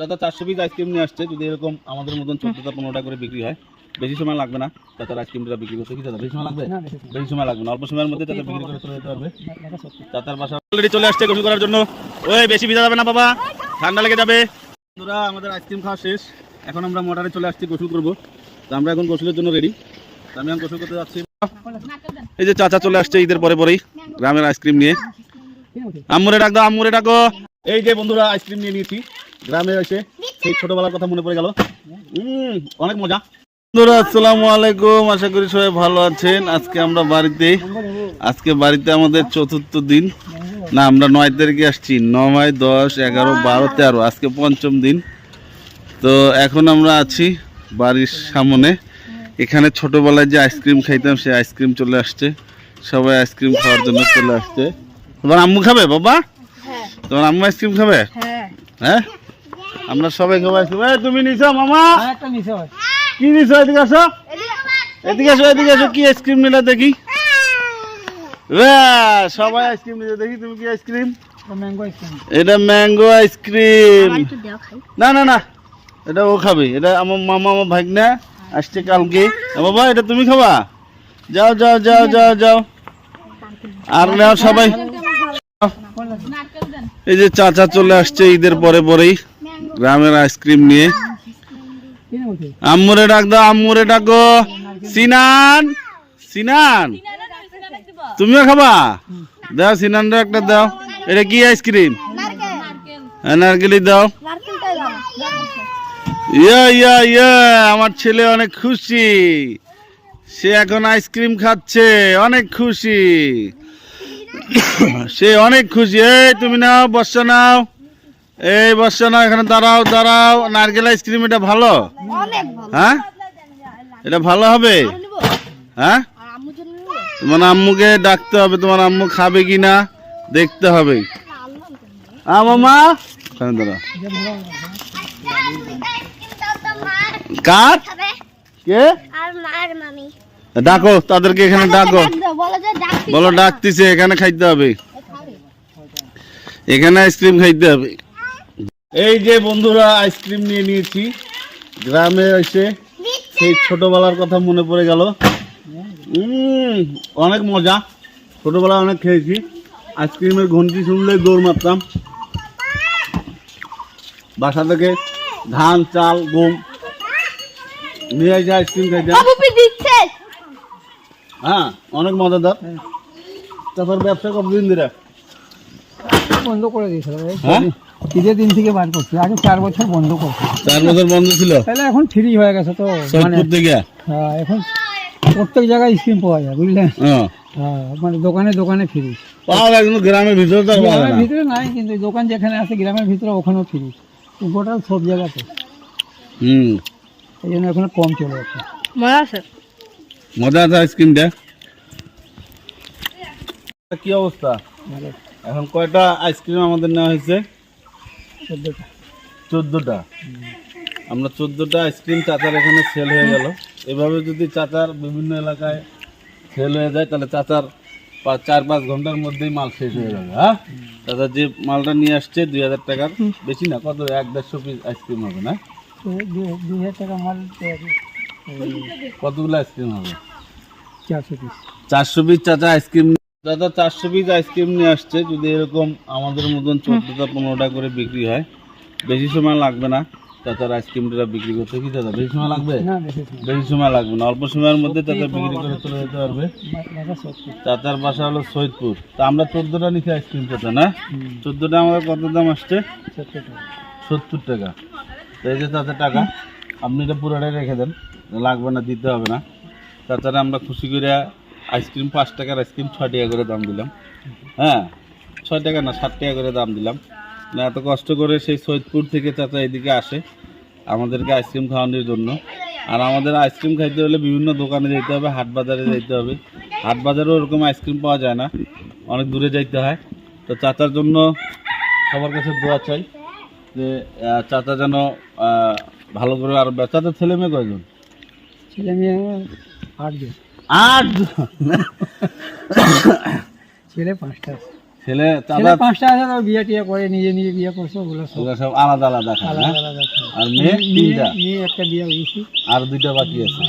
দাদা চারশো piece ice cream নিয়ে আসছে যদি এরকম আমাদের মতন চোদ্দটা পনেরোটা করে বিক্রি হয় বেশি সময় লাগবে না চাচার আইসক্রিমটা বিক্রি করতে। কি দাদা বেশি সময় লাগবে? বেশি সময় লাগবে না অল্প সময়ের মধ্যে চাচা বিক্রি করে চলে যেতে পারবে। চাচার বাসা অলরেডি চলে আসছে গোসল করার জন্য। ওই বেশি ভিজা যাবে না বাবা ঠান্ডা লেগে যাবে। বন্ধুরা আমাদের আইসক্রিম খাওয়া শেষ। এখন আমরা মোটরে চলে আসছি গোসল করব। তো আমরা এখন গোসলের জন্য রেডি আমি এখন গোসল করতে যাচ্ছি। এই যে চাচা চলে আসছে ঈদের পরে পরেই গ্রামের আইসক্রিম নিয়ে। আম্মুরে ডাক দাও আম্মুরে ডাকো। এই যে বন্ধুরা আইসক্রিম নিয়ে নিয়েছি। গ্রামে এসে সেই ছোটবেলার কথা মনে পড়ে গেল। অনেক মজা। বন্ধুরা, আসসালামু আলাইকুম। আশা করি সবাই ভালো আছেন। আজকে আমরা বাড়িতে, আজকে বাড়িতে আমাদের চতুর্থ দিন। না, আমরা নয় তারিখে আসছি। নয়, দশ, এগারো, বারো, তেরো। আজকে পঞ্চম দিন। তো এখন আমরা আছি বাড়ির সামনে। এখানে ছোটবেলায় যে আইসক্রিম খাইতাম, সেই আইসক্রিম চলে আসছে। সবাই আইসক্রিম খাওয়ার জন্য চলে আসছে। তোমার আম্মু খাবে? বাবা? তোমার আম্মু আইসক্রিম খাবে হ্যাঁ আমরা সবাই খাব আইসক্রিম এই তুমি নিছো মামা কি নিছো এদিকে আসো এদিকে আসো এদিকে আসো কি আইসক্রিম নিলা দেখি সবাই আইসক্রিম নিছে দেখি তুমি কি আইসক্রিম এটা ম্যাঙ্গো আইসক্রিম না না না এটা ও খাবে এটা আমার মামা আমার ভাগনা আসছে কালকে বাবা এটা তুমি খাবা যাও যাও যাও যাও যাও আর নাও সবাই এই যে চাচা চলে আসছে ঈদের পরে পরেই গ্রামের আইসক্রিম নিয়ে। আম্মুরে ডাক দাও, আম্মুরে ডাকো। সিনান সিনান। তুমিও খাবা? দাও সিনানটা একটা দাও। এটা কি আইসক্রিম নারকেলি দাও। ইয়া ইয়া ইয়া, আমার ছেলে অনেক খুশি। সে এখন আইসক্রিম খাচ্ছে, অনেক খুশি। সে অনেক খুশি। এই তুমি নাও বর্ষা নাও। এই বর্ষা নাও এখানে দাঁড়াও দাঁড়াও। নারকেল আইসক্রিম এটা ভালো? হ্যাঁ? এটা ভালো হবে? হ্যাঁ? তোমার আম্মুকে ডাকতে হবে তোমার আম্মু খাবে কি না দেখতে হবে। আ মামা এখানে কার? কে? ডাকো তাদেরকে এখানে ডাকো। বলো ডাকতেছে। এখানে খাইতে হবে। এখানে আইসক্রিম খাইতে হবে। এই যে বন্ধুরা আইসক্রিম নিয়ে নিয়েছি। গ্রামে এসে সেই ছোটবেলার কথা মনে পড়ে গেল। উম, অনেক মজা। ছোটবেলায় অনেক খেয়েছি। আইসক্রিমের ঘন্টি শুনলে দৌড় মারতাম। বাসা থেকে ধান চাল গম নিয়ে এসে আইসক্রিম খাইতাম। হ্যাঁ অনেক মজাদার। তারপর ব্যবসা কতদিন ধরে? বন্ধ করে দিয়েছিল হ্যাঁ? ঈদের দিন থেকে বার করছি। আগে চার বছর বন্ধ করছি। চার বছর বন্ধ ছিল? তাহলে এখন ফ্রি হয়ে গেছে তো মানে হ্যাঁ, এখন প্রত্যেক জায়গায় স্কিম পাওয়া যায় বুঝলেন? হ্যাঁ। হ্যাঁ মানে দোকানে দোকানে ফ্রি পাওয়া যায় কিন্তু গ্রামের ভিতরে তো পাওয়া যায় গ্রামের ভিতরে নাই কিন্তু দোকান যেখানে আছে গ্রামের ভিতরে ওখানেও ফ্রি গোটা সব জায়গাতে। হুম। এই জন্য এখন কম চলে যাচ্ছে। মজা আছে মজা আছে আইসক্রিমটা কি অবস্থা? এখন কয়টা আইসক্রিম আমাদের নেওয়া হয়েছে? চোদ্দোটা। চোদ্দোটা? আমরা চোদ্দোটা আইসক্রিম চাচার এখানে সেল হয়ে গেল। এভাবে যদি চাচার বিভিন্ন এলাকায় সেল হয়ে যায় তাহলে চাচার পাঁচ চার পাঁচ ঘণ্টার মধ্যেই মাল শেষ হয়ে যাবে হ্যাঁ? চাচা যে মালটা নিয়ে আসছে দুই হাজার টাকার বেশি না কত? এক দেড়শো পিস আইসক্রিম হবে না? দু- দুই হাজার টাকা মাল কতগুলো আইসক্রিম হবে? চারশো পিস চারশো পিস চাচা আইসক্রিম দাদা চারশো পিস আইসক্রিম নিয়ে আসছে। যদি এরকম আমাদের মতন চোদ্দটা পনেরোটা করে বিক্রি হয় বেশি সময় লাগবে না চাচার আইসক্রিমটা বিক্রি করতে। কি দাদা বেশি সময় লাগবে? বেশি সময়। লাগবে না। অল্প সময়ের মধ্যে চাচা বিক্রি করে চলে যেতে পারবে। চাচার বাসা হলো সৈয়দপুর। তা আমরা চোদ্দটা নিচ্ছি আইসক্রিম চাচা না? চোদ্দটা আমাদের কত দাম আসছে? সত্তর টাকা। এই যে চাচার টাকা আপনি এটা পুরোটাই রেখে দেন। লাগবে না, দিতে হবে না। তাছাড়া আমরা খুশি করে আইসক্রিম পাঁচ টাকার আইসক্রিম ছয় টাকা করে দাম দিলাম। হ্যাঁ ছয় টাকা না, সাত টাকা করে দাম দিলাম। না, এত কষ্ট করে সেই সৈয়দপুর থেকে চাচা এদিকে আসে আমাদেরকে আইসক্রিম খাওয়ানোর জন্য। আর আমাদের আইসক্রিম খাইতে হলে বিভিন্ন দোকানে যেতে হবে, হাট বাজারে যেতে হবে। হাট বাজারেও ওরকম আইসক্রিম পাওয়া যায় না, অনেক দূরে যাইতে হয়। তো চাচার জন্য সবার কাছে দোয়া চাই যে চাচা যেন ভালো করে আর চাচার ছেলে মেয়ে কয়জন? ছেলে মেয়ে আটজন। আট ছেলে পাঁচটা আছে। ছেলে ছেলে পাঁচটা আছে তো বিয়ে টিয়ে করে নিজে নিজে বিয়ে করছে ওগুলো সব সব আলাদা আলাদা আলাদা আলাদা আর মেয়ে তিনটা? মেয়ে মেয়ে একটা বিয়ে হয়েছে। আর দুইটা বাকি আছে।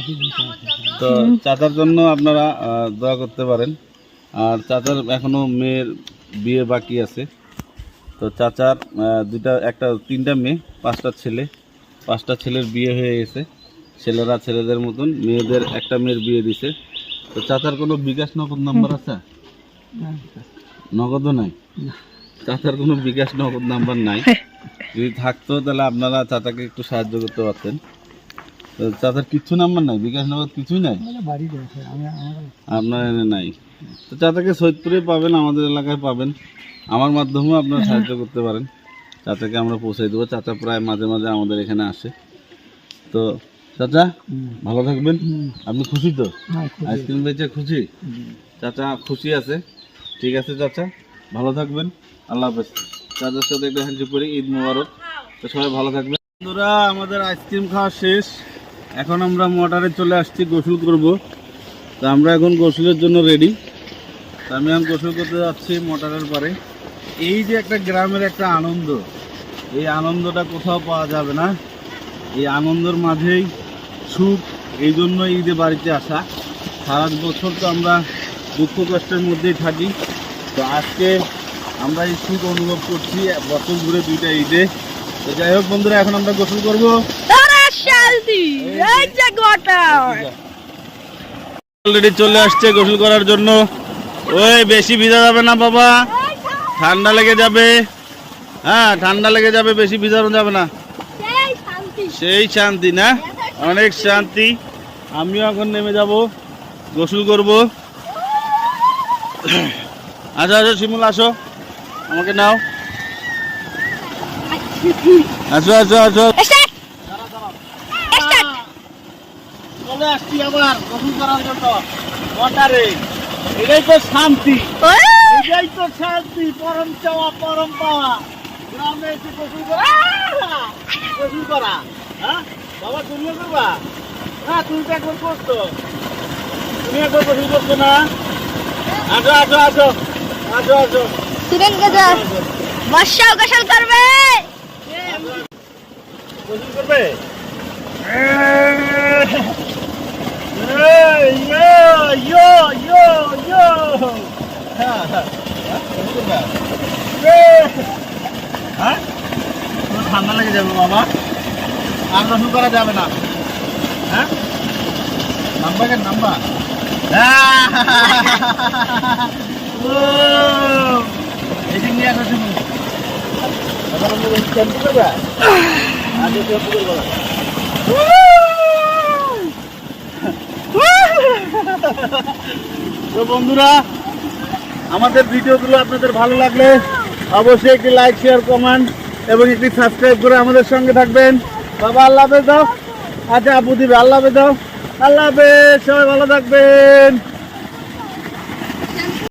তো চাচার জন্য আপনারা দোয়া করতে পারেন। আর চাচার এখনও মেয়ের বিয়ে বাকি আছে। তো চাচার দুইটা একটা তিনটা মেয়ে পাঁচটা ছেলে। পাঁচটা ছেলের বিয়ে হয়ে গেছে। ছেলেরা ছেলেদের মতন মেয়েদের একটা মেয়ের বিয়ে দিছে। তো চাচার কোনো বিকাশ নগদ নাম্বার আছে? হ্যাঁ। নগদও নাই? চাচার কোনো বিকাশ নগদ নাম্বার নাই? যদি থাকতো তাহলে আপনারা চাচাকে একটু সাহায্য করতে পারতেন। তো চাচার কিচ্ছু নাম্বার নাই? বিকাশ নগদ কিছুই নাই? আপনার এনে নাই। তো চাচাকে সৈয়দপুরে পাবেন আমাদের এলাকায় পাবেন। আমার মাধ্যমেও আপনারা সাহায্য করতে পারেন। চাচাকে আমরা পৌঁছে দেবো। চাচা প্রায় মাঝে মাঝে আমাদের এখানে আসে। তো চাচা ভালো থাকবেন। আপনি খুশি তো? হ্যাঁ, আইসক্রিম বেচে খুশি? চাচা খুশি আছে? ঠিক আছে চাচা ভালো থাকবেন। আল্লাহ হাফেজ। চাচার সাথে একটা হ্যান্ডশেক করি ঈদ মোবারক। তো সবাই ভালো থাকবেন। বন্ধুরা আমাদের আইসক্রিম খাওয়া শেষ। এখন আমরা মোটরে চলে আসছি গোসল করব। তো আমরা এখন গোসলের জন্য রেডি তো আমি এখন গোসল করতে যাচ্ছি মোটরের পারে। এই যে একটা গ্রামের একটা আনন্দ এই আনন্দটা কোথাও পাওয়া যাবে না। এই আনন্দের মাঝেই সুখ এই জন্য ঈদে বাড়িতে আসা। সারা বছর তো আমরা দুঃখ কষ্টের মধ্যেই থাকি। তো আজকে আমরা এই সুখ অনুভব করছি বছর ঘুরে দুইটা ঈদে। তো যাই হোক বন্ধুরা এখন আমরা গোসল করব। অলরেডি চলে আসছে গোসল করার জন্য। ওই বেশি ভিজা যাবে না বাবা। ঠান্ডা লেগে যাবে। হ্যাঁ ঠান্ডা লেগে যাবে বেশি ভিজানো যাবে না। সেই শান্তি। সেই শান্তি না? অনেক শান্তি। আমিও এখন নেমে যাব গোসল করব। আসো আসো শিমুল আসো। আমাকে নাও। আসো আসো আসো। চলে আসছি আবার গোসল করার জন্য। ওয়াটারে এটাই তো শান্তি। এটাই তো শান্তি পরম চাওয়া পরম পাওয়া। গ্রামে এসে গোসল করা! গোসল করা হ্যাঁ? বাবা তুমিও করবা না তুমি তো একবার করছ তুমি একবার গোসল করছ না আসো আসো আসো আসো আসো সুরেন গজা বর্ষা গোসল করবে গোসল করবে ইয়ো ইয়ো ইয়ো হ্যাঁ হ্যাঁ গোসল করবা হ্যাঁ তোমার ঠান্ডা লেগে যাবে বাবা আর করা যাবে না। হ্যাঁ? Number number? তো বন্ধুরা, আমাদের ভিডিওগুলো আপনাদের ভালো লাগলে অবশ্যই একটি লাইক শেয়ার কমেন্ট এবং একটি সাবস্ক্রাইব করে আমাদের সঙ্গে থাকবেন। বাবা আল্লাহ দাও। আচ্ছা আপু দিবে আল্লাহ দাও। আল্লাহ সবাই ভালো থাকবেন।